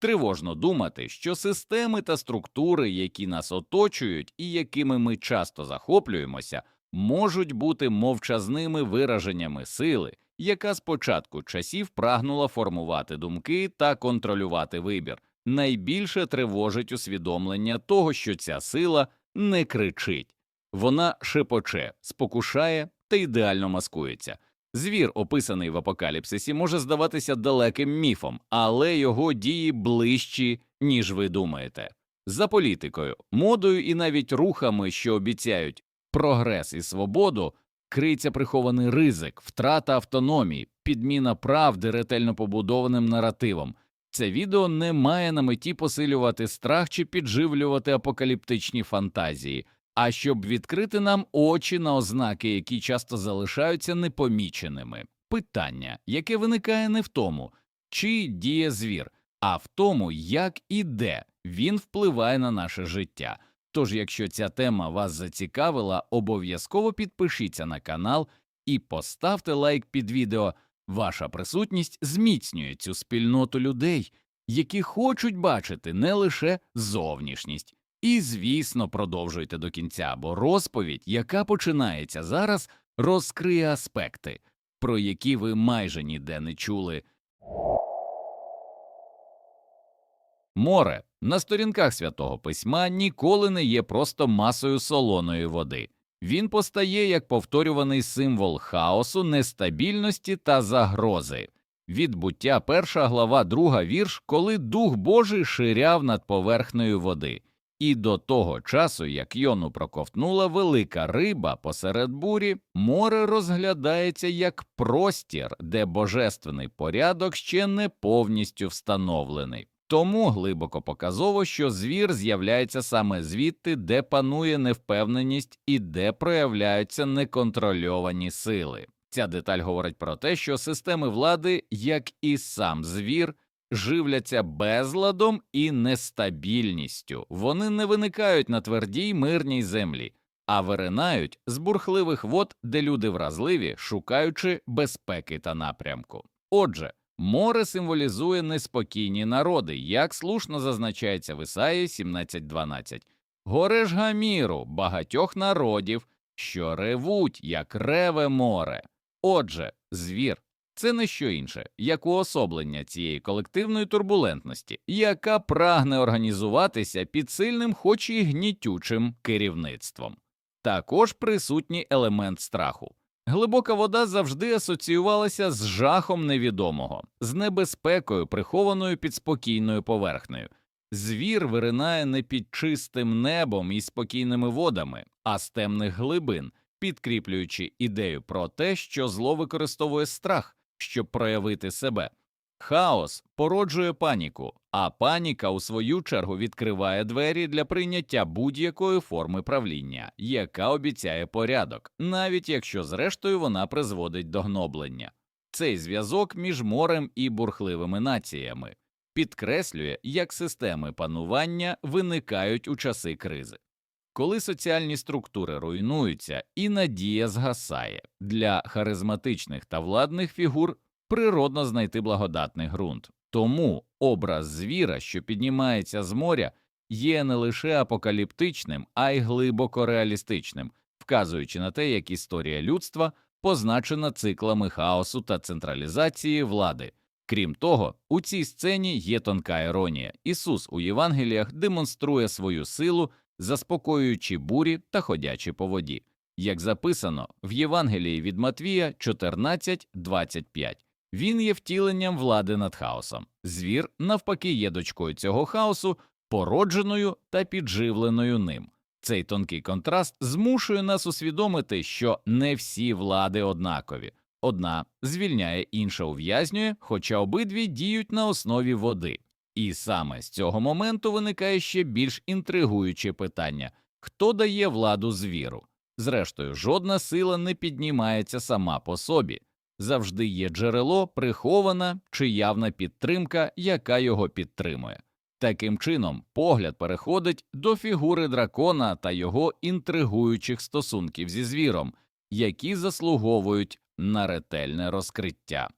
Тривожно думати, що системи та структури, які нас оточують і якими ми часто захоплюємося, можуть бути мовчазними вираженнями сили, яка з початку часів прагнула формувати думки та контролювати вибір. Найбільше тривожить усвідомлення того, що ця сила не кричить, вона шепоче, спокушає та ідеально маскується. Звір, описаний в апокаліпсисі, може здаватися далеким міфом, але його дії ближчі, ніж ви думаєте. За політикою, модою і навіть рухами, що обіцяють прогрес і свободу, криється прихований ризик, втрата автономії, підміна правди ретельно побудованим наративом. Це відео не має на меті посилювати страх чи підживлювати апокаліптичні фантазії, а щоб відкрити нам очі на ознаки, які часто залишаються непоміченими. Питання, яке виникає не в тому, чи діє звір, а в тому, як і де він впливає на наше життя. Тож, якщо ця тема вас зацікавила, обов'язково підпишіться на канал і поставте лайк під відео. Ваша присутність зміцнює цю спільноту людей, які хочуть бачити не лише зовнішність. І, звісно, продовжуйте до кінця, бо розповідь, яка починається зараз, розкриє аспекти, про які ви майже ніде не чули. Море на сторінках святого письма ніколи не є просто масою солоної води. Він постає як повторюваний символ хаосу, нестабільності та загрози. Відбуття перша глава, друга вірш, коли Дух Божий ширяв над поверхнею води. І до того часу, як йону проковтнула велика риба посеред бурі, море розглядається як простір, де божественний порядок ще не повністю встановлений. Тому глибоко показово, що звір з'являється саме звідти, де панує невпевненість і де проявляються неконтрольовані сили. Ця деталь говорить про те, що системи влади, як і сам звір, живляться безладом і нестабільністю. Вони не виникають на твердій мирній землі, а виринають з бурхливих вод, де люди вразливі, шукаючи безпеки та напрямку. Отже, море символізує неспокійні народи, як слушно зазначається в Ісаї 17.12. Горе ж гаміру багатьох народів, що ревуть, як реве море. Отже, звір це не що інше, як уособлення цієї колективної турбулентності, яка прагне організуватися під сильним, хоч і гнітючим керівництвом. Також присутній елемент страху. Глибока вода завжди асоціювалася з жахом невідомого, з небезпекою, прихованою під спокійною поверхнею. Звір виринає не під чистим небом і спокійними водами, а з темних глибин, підкріплюючи ідею про те, що зло використовує страх, щоб проявити себе. Хаос породжує паніку, а паніка, у свою чергу, відкриває двері для прийняття будь-якої форми правління, яка обіцяє порядок, навіть якщо зрештою вона призводить до гноблення. Цей зв'язок між морем і бурхливими націями підкреслює, як системи панування виникають у часи кризи. Коли соціальні структури руйнуються і надія згасає, для харизматичних та владних фігур природно знайти благодатний ґрунт. Тому образ звіра, що піднімається з моря, є не лише апокаліптичним, а й глибоко реалістичним, вказуючи на те, як історія людства позначена циклами хаосу та централізації влади. Крім того, у цій сцені є тонка іронія. Ісус у Євангеліях демонструє свою силу, заспокоюючи бурі та ходячи по воді, як записано в Євангелії від Матвія 14.25. Він є втіленням влади над хаосом. Звір, навпаки, є дочкою цього хаосу, породженою та підживленою ним. Цей тонкий контраст змушує нас усвідомити, що не всі влади однакові. Одна звільняє, інша ув'язнює, хоча обидві діють на основі води. І саме з цього моменту виникає ще більш інтригуюче питання хто дає владу звіру? Зрештою, жодна сила не піднімається сама по собі, завжди є джерело, прихована чи явна підтримка, яка його підтримує. Таким чином, погляд переходить до фігури дракона та його інтригуючих стосунків зі звіром, які заслуговують на ретельне розкриття.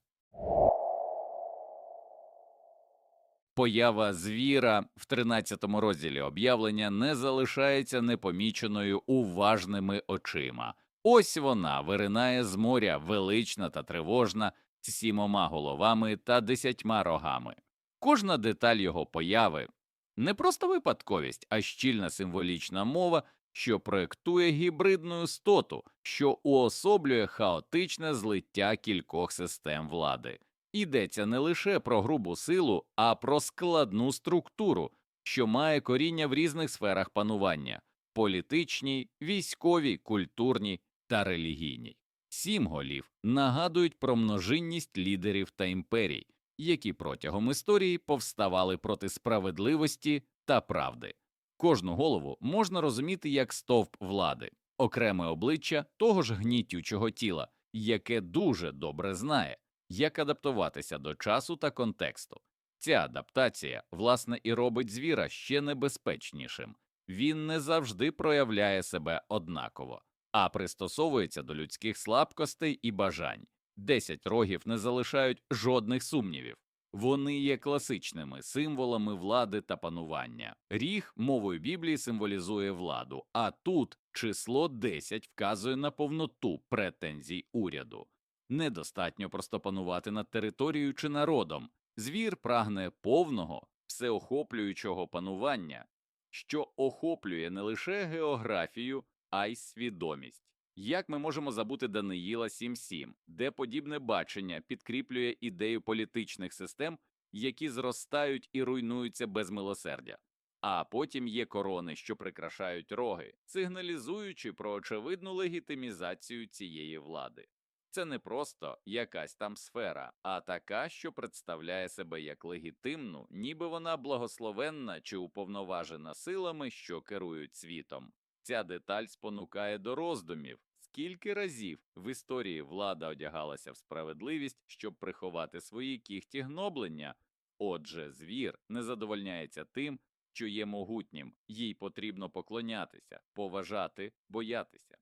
Поява звіра в 13 розділі об'явлення не залишається непоміченою уважними очима. Ось вона виринає з моря, велична та тривожна, з сімома головами та десятьма рогами. Кожна деталь його появи не просто випадковість, а щільна символічна мова, що проєктує гібридну істоту, що уособлює хаотичне злиття кількох систем влади. Йдеться не лише про грубу силу, а про складну структуру, що має коріння в різних сферах панування політичній, військовій, культурній та релігійній. Сім голів нагадують про множинність лідерів та імперій, які протягом історії повставали проти справедливості та правди. Кожну голову можна розуміти як стовп влади, окреме обличчя того ж гнітючого тіла, яке дуже добре знає, як адаптуватися до часу та контексту. Ця адаптація, власне, і робить звіра ще небезпечнішим. Він не завжди проявляє себе однаково, а пристосовується до людських слабкостей і бажань. Десять рогів не залишають жодних сумнівів. Вони є класичними символами влади та панування. Ріг мовою Біблії символізує владу, а тут число 10 вказує на повноту претензій уряду. Недостатньо просто панувати над територією чи народом. Звір прагне повного, всеохоплюючого панування, що охоплює не лише географію, а й свідомість. Як ми можемо забути Даниїла 7.7, де подібне бачення підкріплює ідею політичних систем, які зростають і руйнуються без милосердя, а потім є корони, що прикрашають роги, сигналізуючи про очевидну легітимізацію цієї влади. Це не просто якась там сфера, а така, що представляє себе як легітимну, ніби вона благословенна чи уповноважена силами, що керують світом. Ця деталь спонукає до роздумів, скільки разів в історії влада одягалася в справедливість, щоб приховати свої кіхті гноблення. Отже, звір не задовольняється тим, що є могутнім, їй потрібно поклонятися, поважати, боятися.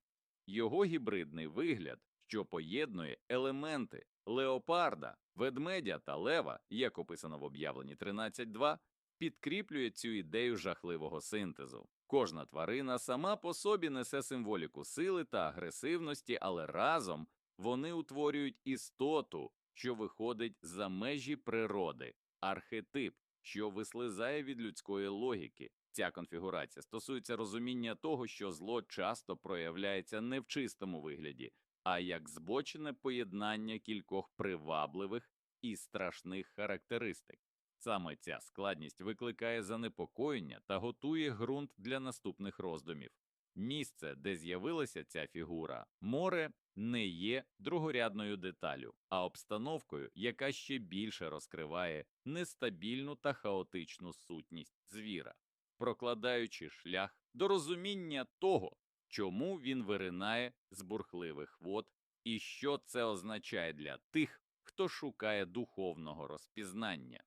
Його гібридний вигляд, що поєднує елементи леопарда, ведмедя та лева, як описано в об'явленні 13.2, підкріплює цю ідею жахливого синтезу. Кожна тварина сама по собі несе символіку сили та агресивності, але разом вони утворюють істоту, що виходить за межі природи, архетип, що вислизає від людської логіки. Ця конфігурація стосується розуміння того, що зло часто проявляється не в чистому вигляді, а як збочене поєднання кількох привабливих і страшних характеристик. Саме ця складність викликає занепокоєння та готує ґрунт для наступних роздумів. Місце, де з'явилася ця фігура, море не є другорядною деталю, а обстановкою, яка ще більше розкриває нестабільну та хаотичну сутність звіра, прокладаючи шлях до розуміння того, чому він виринає з бурхливих вод і що це означає для тих, хто шукає духовного розпізнання.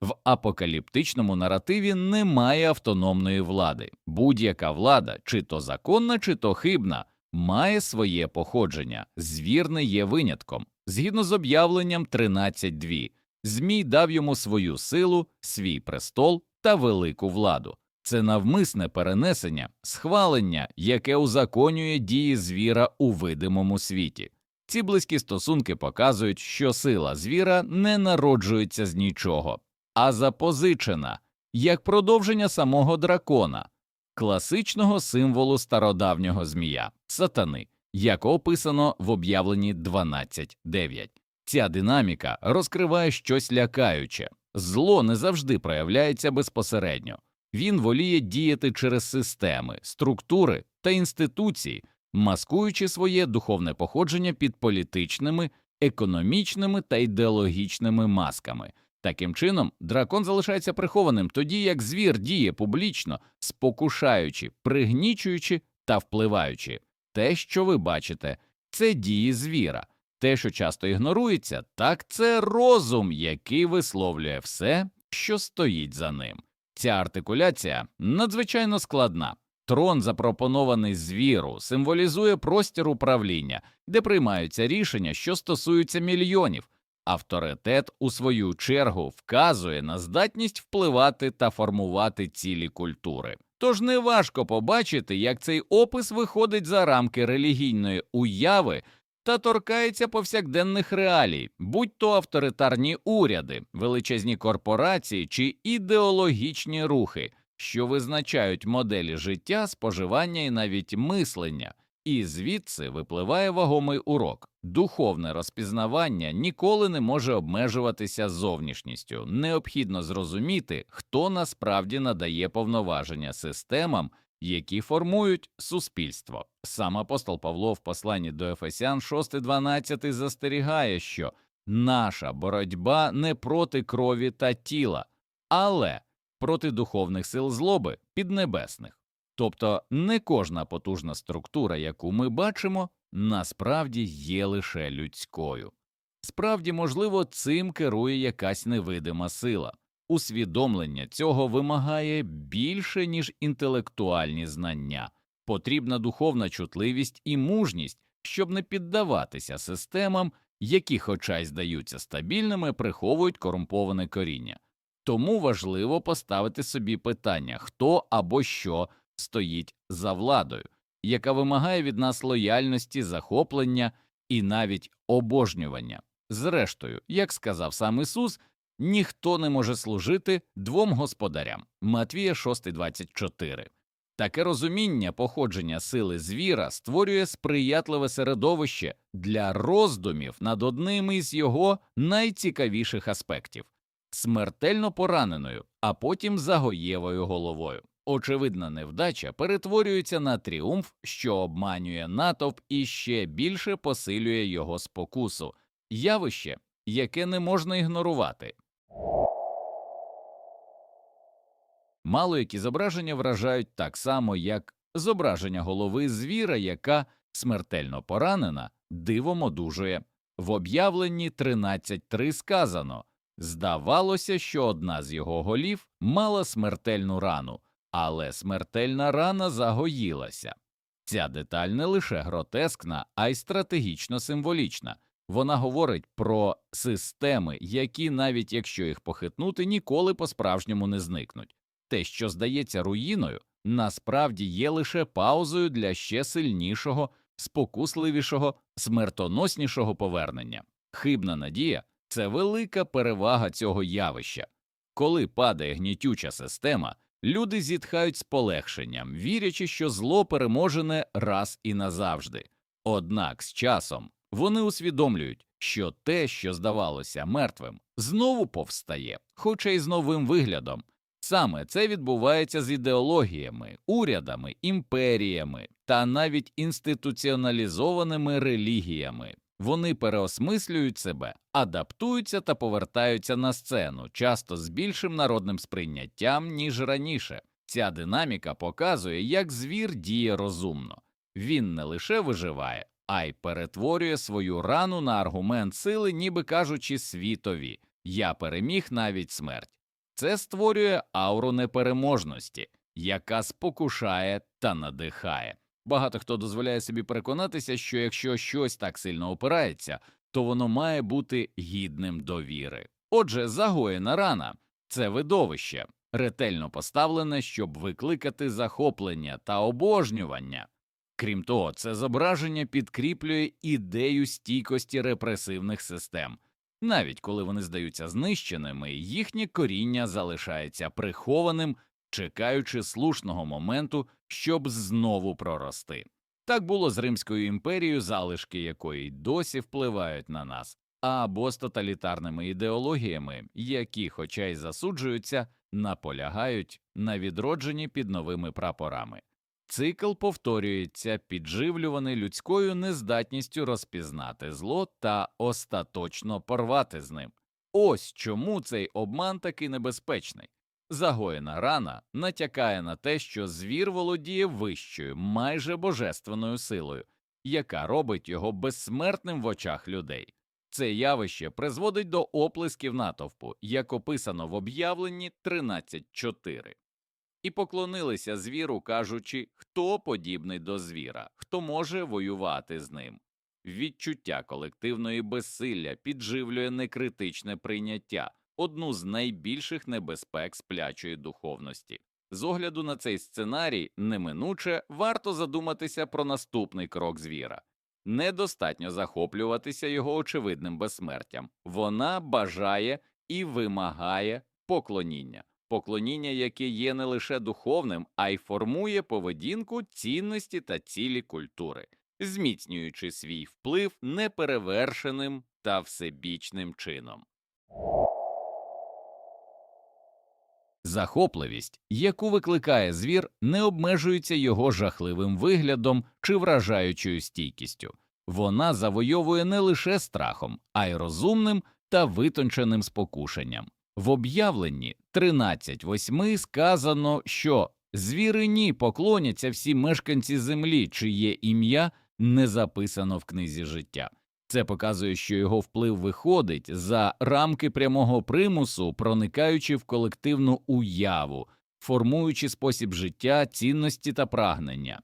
В апокаліптичному наративі немає автономної влади. Будь-яка влада, чи то законна, чи то хибна, має своє походження. Звір не є винятком. Згідно з об'явленням 13.2, Змій дав йому свою силу, свій престол та велику владу. Це навмисне перенесення, схвалення, яке узаконює дії звіра у видимому світі. Ці близькі стосунки показують, що сила звіра не народжується з нічого, а запозичена, як продовження самого дракона, класичного символу стародавнього змія, сатани, як описано в об'явленні 12.9. Ця динаміка розкриває щось лякаюче. Зло не завжди проявляється безпосередньо. Він воліє діяти через системи, структури та інституції, маскуючи своє духовне походження під політичними, економічними та ідеологічними масками. Таким чином, дракон залишається прихованим, тоді як звір діє публічно, спокушаючи, пригнічуючи та впливаючи. Те, що ви бачите, це дії звіра. Те, що часто ігнорується, так це розум, який висловлює все, що стоїть за ним. Ця артикуляція надзвичайно складна. Трон, запропонований звіру, символізує простір управління, де приймаються рішення, що стосуються мільйонів. Авторитет, у свою чергу, вказує на здатність впливати та формувати цілі культури. Тож неважко побачити, як цей опис виходить за рамки релігійної уяви та торкається повсякденних реалій, будь то авторитарні уряди, величезні корпорації чи ідеологічні рухи, що визначають моделі життя, споживання і навіть мислення. І звідси випливає вагомий урок. Духовне розпізнавання ніколи не може обмежуватися зовнішністю. Необхідно зрозуміти, хто насправді надає повноваження системам, які формують суспільство. Сам апостол Павло в посланні до Ефесян 6.12 застерігає, що наша боротьба не проти крові та тіла, але проти духовних сил злоби піднебесних. Тобто не кожна потужна структура, яку ми бачимо, насправді є лише людською. Справді, можливо, цим керує якась невидима сила. Усвідомлення цього вимагає більше, ніж інтелектуальні знання, потрібна духовна чутливість і мужність, щоб не піддаватися системам, які, хоча й здаються стабільними, приховують корумповане коріння. Тому важливо поставити собі питання, хто або що стоїть за владою, яка вимагає від нас лояльності, захоплення і навіть обожнювання. Зрештою, як сказав сам Ісус, ніхто не може служити двом господарям. Матвія 6.24. Таке розуміння походження сили звіра створює сприятливе середовище для роздумів над одним із його найцікавіших аспектів смертельно пораненою, а потім загоєвою головою. Очевидна невдача перетворюється на тріумф, що обманює натовп і ще більше посилює його спокусу, явище, яке не можна ігнорувати. Мало які зображення вражають так само, як зображення голови звіра, яка смертельно поранена, дивом одужує. В об'явленні 13.3 сказано здавалося, що одна з його голів мала смертельну рану, але смертельна рана загоїлася. Ця деталь не лише гротескна, а й стратегічно символічна. Вона говорить про системи, які, навіть якщо їх похитнути, ніколи по справжньому не зникнуть. Те, що здається руїною, насправді є лише паузою для ще сильнішого, спокусливішого, смертоноснішого повернення. Хибна надія це велика перевага цього явища. Коли падає гнітюча система, люди зітхають з полегшенням, вірячи, що зло переможене раз і назавжди. Однак з часом вони усвідомлюють, що те, що здавалося мертвим, знову повстає, хоча й з новим виглядом. Саме це відбувається з ідеологіями, урядами, імперіями та навіть інституціоналізованими релігіями. Вони переосмислюють себе, адаптуються та повертаються на сцену, часто з більшим народним сприйняттям, ніж раніше. Ця динаміка показує, як звір діє розумно. Він не лише виживає, а й перетворює свою рану на аргумент сили, ніби кажучи світові я переміг навіть смерть. Це створює ауру непереможності, яка спокушає та надихає. Багато хто дозволяє собі переконатися, що якщо щось так сильно опирається, то воно має бути гідним довіри. Отже, загоєна рана це видовище, ретельно поставлене, щоб викликати захоплення та обожнювання. Крім того, це зображення підкріплює ідею стійкості репресивних систем. Навіть коли вони здаються знищеними, їхнє коріння залишається прихованим, чекаючи слушного моменту, щоб знову прорости. Так було з Римською імперією, залишки якої досі впливають на нас, або з тоталітарними ідеологіями, які, хоча й засуджуються, наполягають на відродженні під новими прапорами. Цикл повторюється, підживлюваний людською нездатністю розпізнати зло та остаточно порвати з ним. Ось чому цей обман такий небезпечний. Загоєна рана натякає на те, що звір володіє вищою, майже божественною силою, яка робить його безсмертним в очах людей. Це явище призводить до оплесків натовпу, як описано в об'явленні 13.4. І поклонилися звіру, кажучи, хто подібний до звіра, хто може воювати з ним. Відчуття колективної безсилля підживлює некритичне прийняття, одну з найбільших небезпек сплячої духовності. З огляду на цей сценарій неминуче варто задуматися про наступний крок звіра. Недостатньо захоплюватися його очевидним безсмертям. Вона бажає і вимагає поклоніння, поклоніння, яке є не лише духовним, а й формує поведінку, цінності та цілі культури, зміцнюючи свій вплив неперевершеним та всебічним чином. Захопливість, яку викликає звір, не обмежується його жахливим виглядом чи вражаючою стійкістю. Вона завойовує не лише страхом, а й розумним та витонченим спокушенням. В об'явленні 13.8 сказано, що звірині поклоняться всі мешканці землі, чиє ім'я не записано в книзі життя. Це показує, що його вплив виходить за рамки прямого примусу, проникаючи в колективну уяву, формуючи спосіб життя, цінності та прагнення.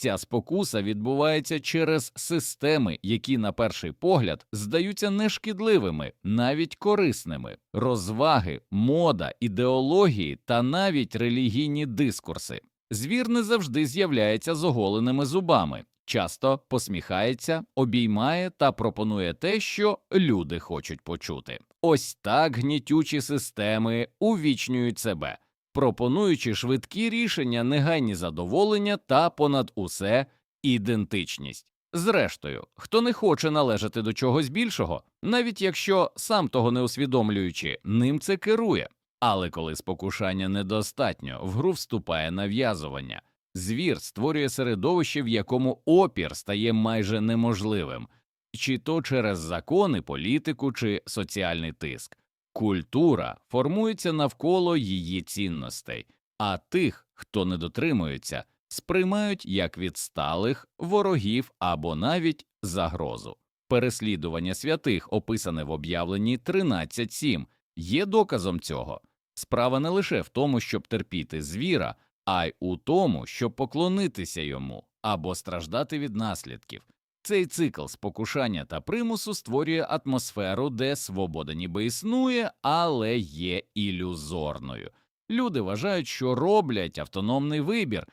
Ця спокуса відбувається через системи, які, на перший погляд, здаються нешкідливими, навіть корисними, розваги, мода, ідеології та навіть релігійні дискурси. Звір не завжди з'являється з оголеними зубами, часто посміхається, обіймає та пропонує те, що люди хочуть почути. Ось так гнітючі системи увічнюють себе пропонуючи швидкі рішення, негайні задоволення та понад усе ідентичність. Зрештою, хто не хоче належати до чогось більшого, навіть якщо сам того не усвідомлюючи, ним це керує. Але коли спокушання недостатньо, в гру вступає нав'язування. Звір створює середовище, в якому опір стає майже неможливим, чи то через закони, політику чи соціальний тиск. Культура формується навколо її цінностей, а тих, хто не дотримується, сприймають як відсталих ворогів або навіть загрозу. Переслідування святих, описане в об'явленні 13.7, є доказом цього. Справа не лише в тому, щоб терпіти звіра, а й у тому, щоб поклонитися йому або страждати від наслідків. Цей цикл спокушання та примусу створює атмосферу, де свобода ніби існує, але є ілюзорною. Люди вважають, що роблять автономний вибір,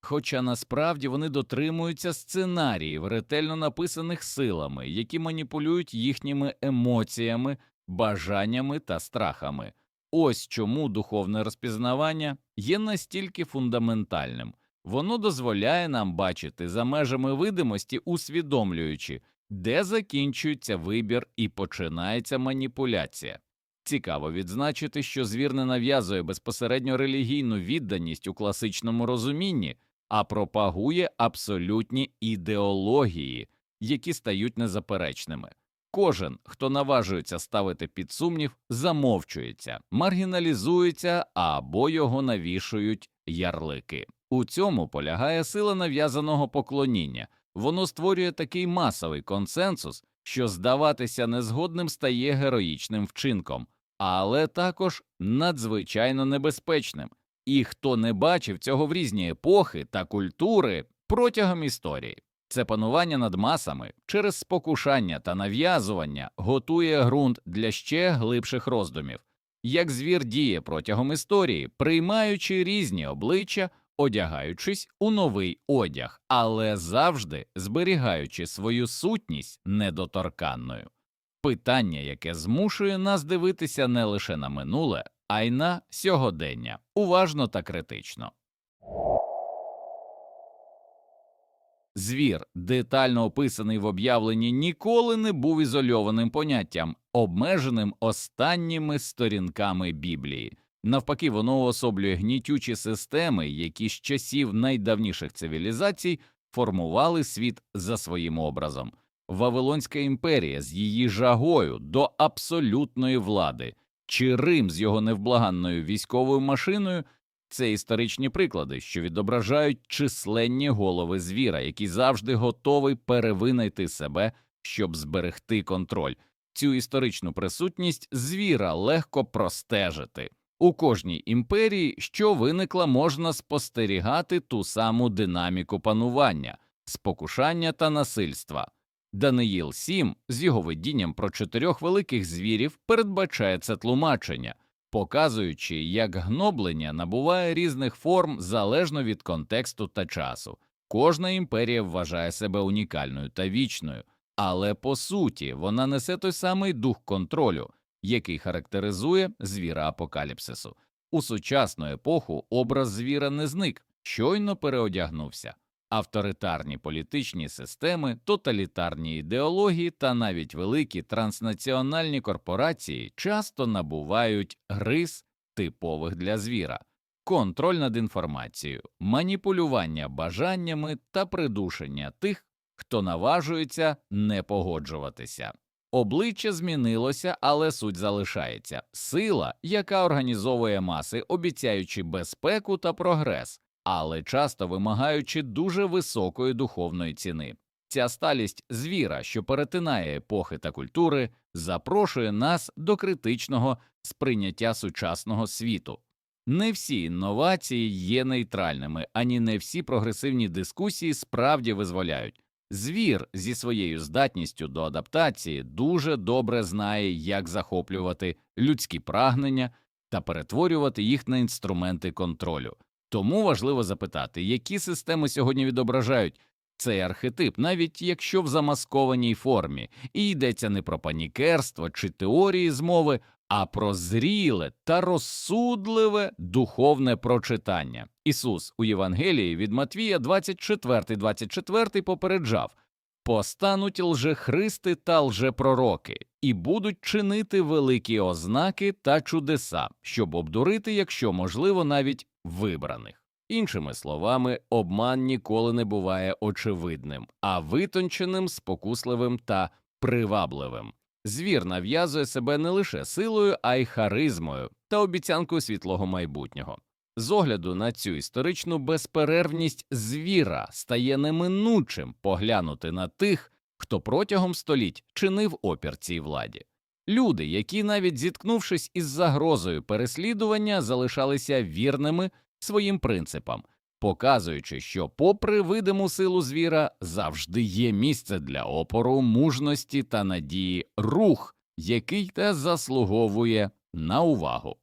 хоча насправді вони дотримуються сценаріїв, ретельно написаних силами, які маніпулюють їхніми емоціями, бажаннями та страхами. Ось чому духовне розпізнавання є настільки фундаментальним. Воно дозволяє нам бачити за межами видимості, усвідомлюючи, де закінчується вибір і починається маніпуляція. Цікаво відзначити, що звір не нав'язує безпосередньо релігійну відданість у класичному розумінні, а пропагує абсолютні ідеології, які стають незаперечними. Кожен, хто наважується ставити під сумнів, замовчується, маргіналізується або його навішують ярлики. У цьому полягає сила нав'язаного поклоніння, воно створює такий масовий консенсус, що здаватися незгодним стає героїчним вчинком, але також надзвичайно небезпечним. І хто не бачив цього в різні епохи та культури протягом історії. Це панування над масами через спокушання та нав'язування готує ґрунт для ще глибших роздумів, як звір діє протягом історії, приймаючи різні обличчя одягаючись у новий одяг, але завжди зберігаючи свою сутність недоторканною. Питання, яке змушує нас дивитися не лише на минуле, а й на сьогодення, уважно та критично. Звір, детально описаний в об'явленні, ніколи не був ізольованим поняттям, обмеженим останніми сторінками Біблії. Навпаки, воно уособлює гнітючі системи, які з часів найдавніших цивілізацій формували світ за своїм образом. Вавилонська імперія з її жагою до абсолютної влади, чи Рим з його невблаганною військовою машиною це історичні приклади, що відображають численні голови звіра, які завжди готовий перевинайти себе, щоб зберегти контроль. Цю історичну присутність звіра легко простежити. У кожній імперії, що виникла, можна спостерігати ту саму динаміку панування, спокушання та насильства. Даниїл 7 з його видінням про чотирьох великих звірів передбачає це тлумачення, показуючи, як гноблення набуває різних форм залежно від контексту та часу. Кожна імперія вважає себе унікальною та вічною, але по суті вона несе той самий дух контролю, який характеризує звіра апокаліпсису. У сучасну епоху образ звіра не зник, щойно переодягнувся. Авторитарні політичні системи, тоталітарні ідеології та навіть великі транснаціональні корпорації часто набувають рис типових для звіра, контроль над інформацією, маніпулювання бажаннями та придушення тих, хто наважується не погоджуватися. Обличчя змінилося, але суть залишається сила, яка організовує маси, обіцяючи безпеку та прогрес, але часто вимагаючи дуже високої духовної ціни. Ця сталість звіра, що перетинає епохи та культури, запрошує нас до критичного сприйняття сучасного світу. Не всі інновації є нейтральними, ані не всі прогресивні дискусії справді визволяють. Звір зі своєю здатністю до адаптації дуже добре знає, як захоплювати людські прагнення та перетворювати їх на інструменти контролю. Тому важливо запитати, які системи сьогодні відображають цей архетип, навіть якщо в замаскованій формі, і йдеться не про панікерство чи теорії змови, а про зріле та розсудливе духовне прочитання. Ісус у Євангелії від Матвія 24-24 попереджав Постануть лжехристи та лжепророки, і будуть чинити великі ознаки та чудеса, щоб обдурити, якщо можливо, навіть вибраних. Іншими словами, обман ніколи не буває очевидним, а витонченим, спокусливим та привабливим. Звір нав'язує себе не лише силою, а й харизмою та обіцянкою світлого майбутнього. З огляду на цю історичну безперервність звіра стає неминучим поглянути на тих, хто протягом століть чинив опір цій владі. Люди, які, навіть зіткнувшись із загрозою переслідування, залишалися вірними своїм принципам, показуючи, що, попри видиму силу звіра, завжди є місце для опору, мужності та надії, рух, який те заслуговує на увагу.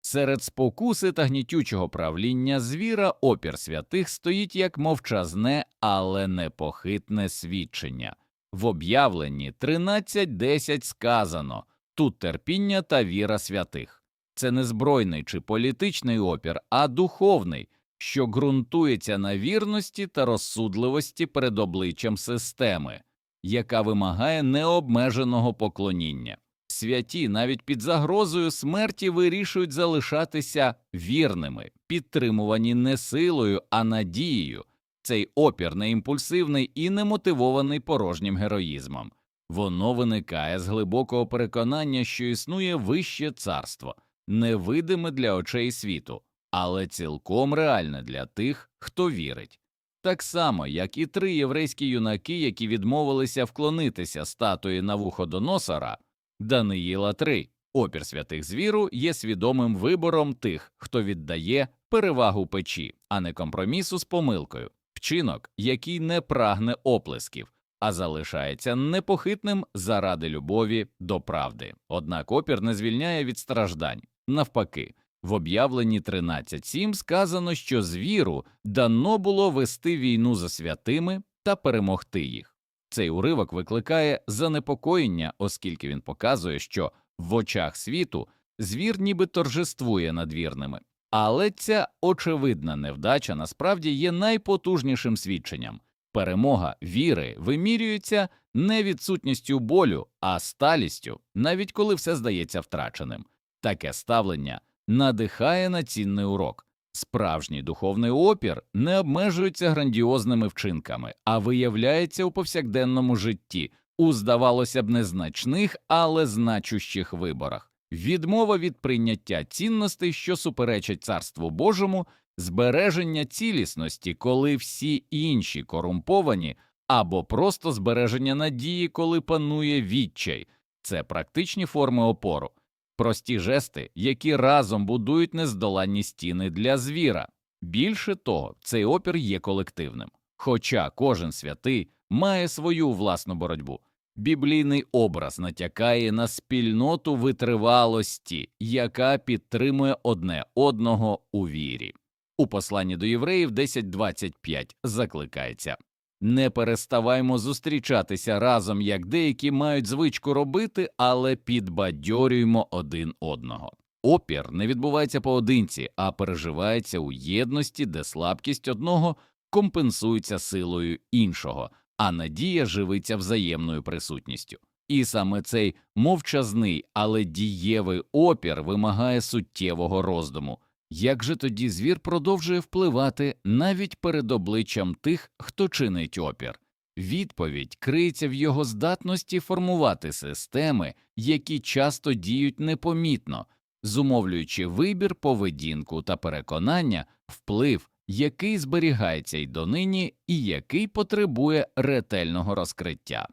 Серед спокуси та гнітючого правління звіра опір святих стоїть як мовчазне, але непохитне свідчення. В об'явленні 13.10 сказано тут терпіння та віра святих. Це не збройний чи політичний опір, а духовний, що ґрунтується на вірності та розсудливості перед обличчям системи, яка вимагає необмеженого поклоніння. Святі навіть під загрозою смерті вирішують залишатися вірними, підтримувані не силою, а надією. Цей опір не імпульсивний і не мотивований порожнім героїзмом. Воно виникає з глибокого переконання, що існує вище царство, невидиме для очей світу, але цілком реальне для тих, хто вірить. Так само, як і три єврейські юнаки, які відмовилися вклонитися статуї Навуходоносора, Даниїла 3. Опір святих звіру є свідомим вибором тих, хто віддає перевагу печі, а не компромісу з помилкою, вчинок, який не прагне оплесків, а залишається непохитним заради любові до правди. Однак опір не звільняє від страждань. Навпаки, в об'явленні 13.7 сказано, що звіру дано було вести війну за святими та перемогти їх. Цей уривок викликає занепокоєння, оскільки він показує, що в очах світу звір ніби торжествує над вірними. Але ця очевидна невдача насправді є найпотужнішим свідченням. Перемога віри вимірюється не відсутністю болю, а сталістю, навіть коли все здається втраченим. Таке ставлення надихає на цінний урок. Справжній духовний опір не обмежується грандіозними вчинками, а виявляється у повсякденному житті, у здавалося б незначних, але значущих виборах. Відмова від прийняття цінностей, що суперечать царству Божому, збереження цілісності, коли всі інші корумповані, або просто збереження надії, коли панує відчай, це практичні форми опору прості жести, які разом будують нездоланні стіни для звіра. Більше того, цей опір є колективним. хоча кожен святий має свою власну боротьбу. Біблійний образ натякає на спільноту витривалості, яка підтримує одне одного у вірі. У посланні до євреїв 10.25 закликається не переставаймо зустрічатися разом, як деякі мають звичку робити, але підбадьорюємо один одного. Опір не відбувається поодинці, а переживається у єдності, де слабкість одного компенсується силою іншого, а надія живиться взаємною присутністю. І саме цей мовчазний, але дієвий опір вимагає суттєвого роздуму. Як же тоді звір продовжує впливати навіть перед обличчям тих, хто чинить опір? Відповідь криється в його здатності формувати системи, які часто діють непомітно, зумовлюючи вибір, поведінку та переконання, вплив, який зберігається й донині, і який потребує ретельного розкриття.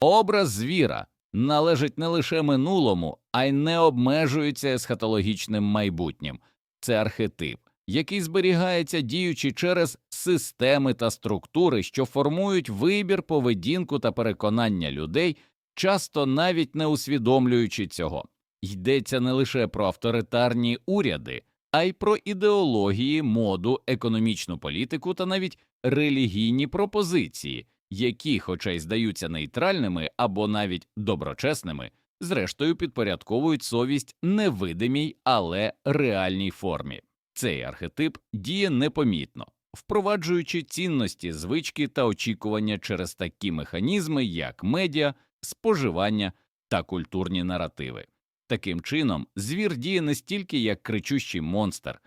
Образ звіра належить не лише минулому, а й не обмежується есхатологічним майбутнім. Це архетип, який зберігається діючи через системи та структури, що формують вибір, поведінку та переконання людей, часто навіть не усвідомлюючи цього. Йдеться не лише про авторитарні уряди, а й про ідеології, моду, економічну політику та навіть релігійні пропозиції, які, хоча й здаються нейтральними або навіть доброчесними, зрештою підпорядковують совість невидимій, але реальній формі. Цей архетип діє непомітно, впроваджуючи цінності, звички та очікування через такі механізми, як медіа, споживання та культурні наративи. Таким чином, звір діє не стільки як кричущий монстр,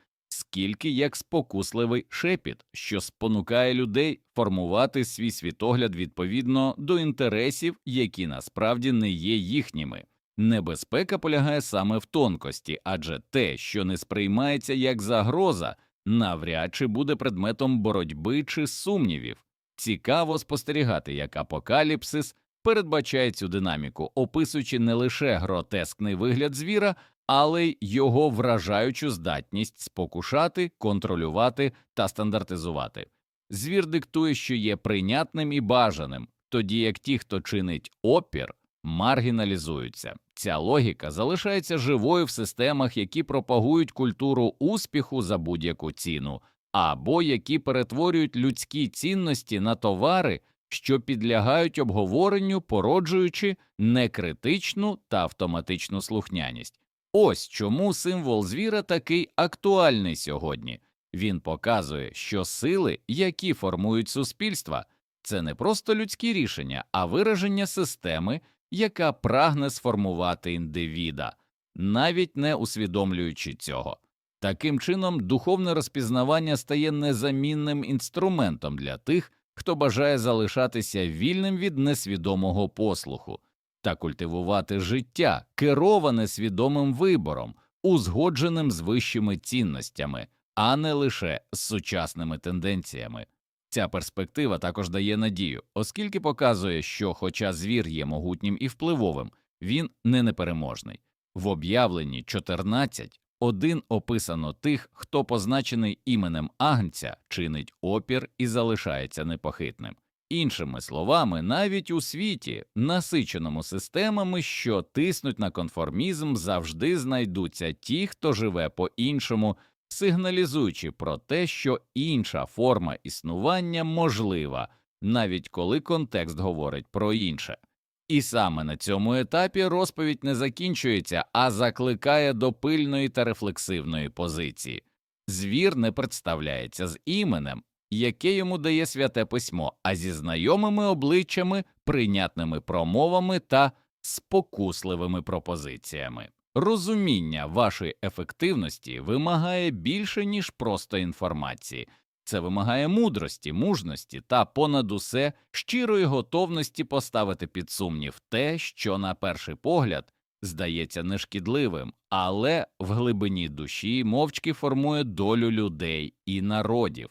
скільки як спокусливий шепіт, що спонукає людей формувати свій світогляд відповідно до інтересів, які насправді не є їхніми. Небезпека полягає саме в тонкості, адже те, що не сприймається як загроза, навряд чи буде предметом боротьби чи сумнівів. Цікаво спостерігати, як апокаліпсис передбачає цю динаміку, описуючи не лише гротескний вигляд звіра, але й його вражаючу здатність спокушати, контролювати та стандартизувати. Звір диктує, що є прийнятним і бажаним, тоді як ті, хто чинить опір, маргіналізуються. Ця логіка залишається живою в системах, які пропагують культуру успіху за будь-яку ціну, або які перетворюють людські цінності на товари, що підлягають обговоренню, породжуючи некритичну та автоматичну слухняність. Ось чому символ звіра такий актуальний сьогодні. Він показує, що сили, які формують суспільства, це не просто людські рішення, а вираження системи, яка прагне сформувати індивіда, навіть не усвідомлюючи цього. Таким чином, духовне розпізнавання стає незамінним інструментом для тих, хто бажає залишатися вільним від несвідомого послуху та культивувати життя, кероване свідомим вибором, узгодженим з вищими цінностями, а не лише з сучасними тенденціями. Ця перспектива також дає надію, оскільки показує, що, хоча звір є могутнім і впливовим, він не непереможний. В об'явленні 14 один описано тих, хто позначений іменем Агнця, чинить опір і залишається непохитним. Іншими словами, навіть у світі, насиченому системами, що тиснуть на конформізм, завжди знайдуться ті, хто живе по іншому, сигналізуючи про те, що інша форма існування можлива, навіть коли контекст говорить про інше. І саме на цьому етапі розповідь не закінчується, а закликає до пильної та рефлексивної позиції. Звір не представляється з іменем, яке йому дає святе письмо, а зі знайомими обличчями, прийнятними промовами та спокусливими пропозиціями. Розуміння вашої ефективності вимагає більше, ніж просто інформації. Це вимагає мудрості, мужності та, понад усе, щирої готовності поставити під сумнів те, що на перший погляд здається нешкідливим, але в глибині душі мовчки формує долю людей і народів.